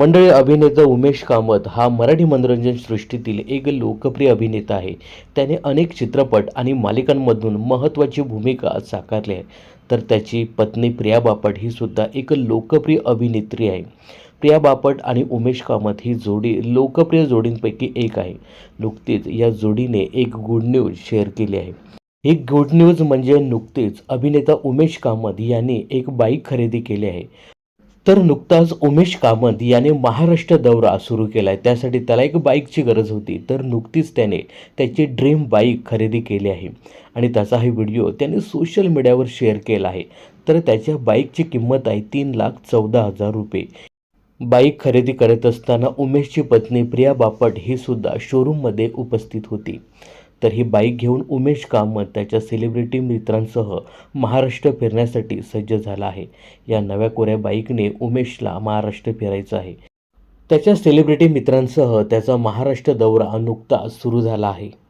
मंडळी अभिनेता उमेश कामत हा मराठी मनोरंजन सृष्टीतील एक लोकप्रिय अभिनेता आहे. त्याने अनेक चित्रपट आणि मालिकांमधून महत्त्वाची भूमिका साकारली आहे. तर त्याची पत्नी प्रिया बापट ही सुद्धा एक लोकप्रिय अभिनेत्री आहे. प्रिया बापट आणि उमेश कामत ही जोडी लोकप्रिय जोडींपैकी एक आहे. नुकतीच या जोडीने एक गुड न्यूज शेअर केली आहे. ही गुड न्यूज म्हणजे नुकतीच अभिनेता उमेश कामत यांनी एक बाईक खरेदी केली आहे. तर नुकताच उमेश कामत याने महाराष्ट्र दौरा सुरू केला आहे त्यासाठी त्याला एक बाईकची गरज होती. तर नुकतीच त्याने त्याची ड्रीम बाईक खरेदी केली आहे. आणि त्याचा हा व्हिडिओ त्याने सोशल मीडियावर शेअर केला आहे. तर त्याच्या बाईकची किंमत आहे तीन लाख चौदा हजार रुपये. बाईक खरेदी करत असताना उमेशची पत्नी प्रिया बापट ही सुद्धा शोरूममध्ये उपस्थित होती. तर ही बाईक घेऊन उमेश कामत त्याच्या सेलिब्रिटी मित्रांसह महाराष्ट्र फिरण्यासाठी सज्ज झाला आहे. या नव्या कोऱ्या बाईकने उमेशला महाराष्ट्र फिरायचं आहे. त्याच्या सेलिब्रिटी मित्रांसह त्याचा महाराष्ट्र दौरा नुकताच सुरू झाला आहे.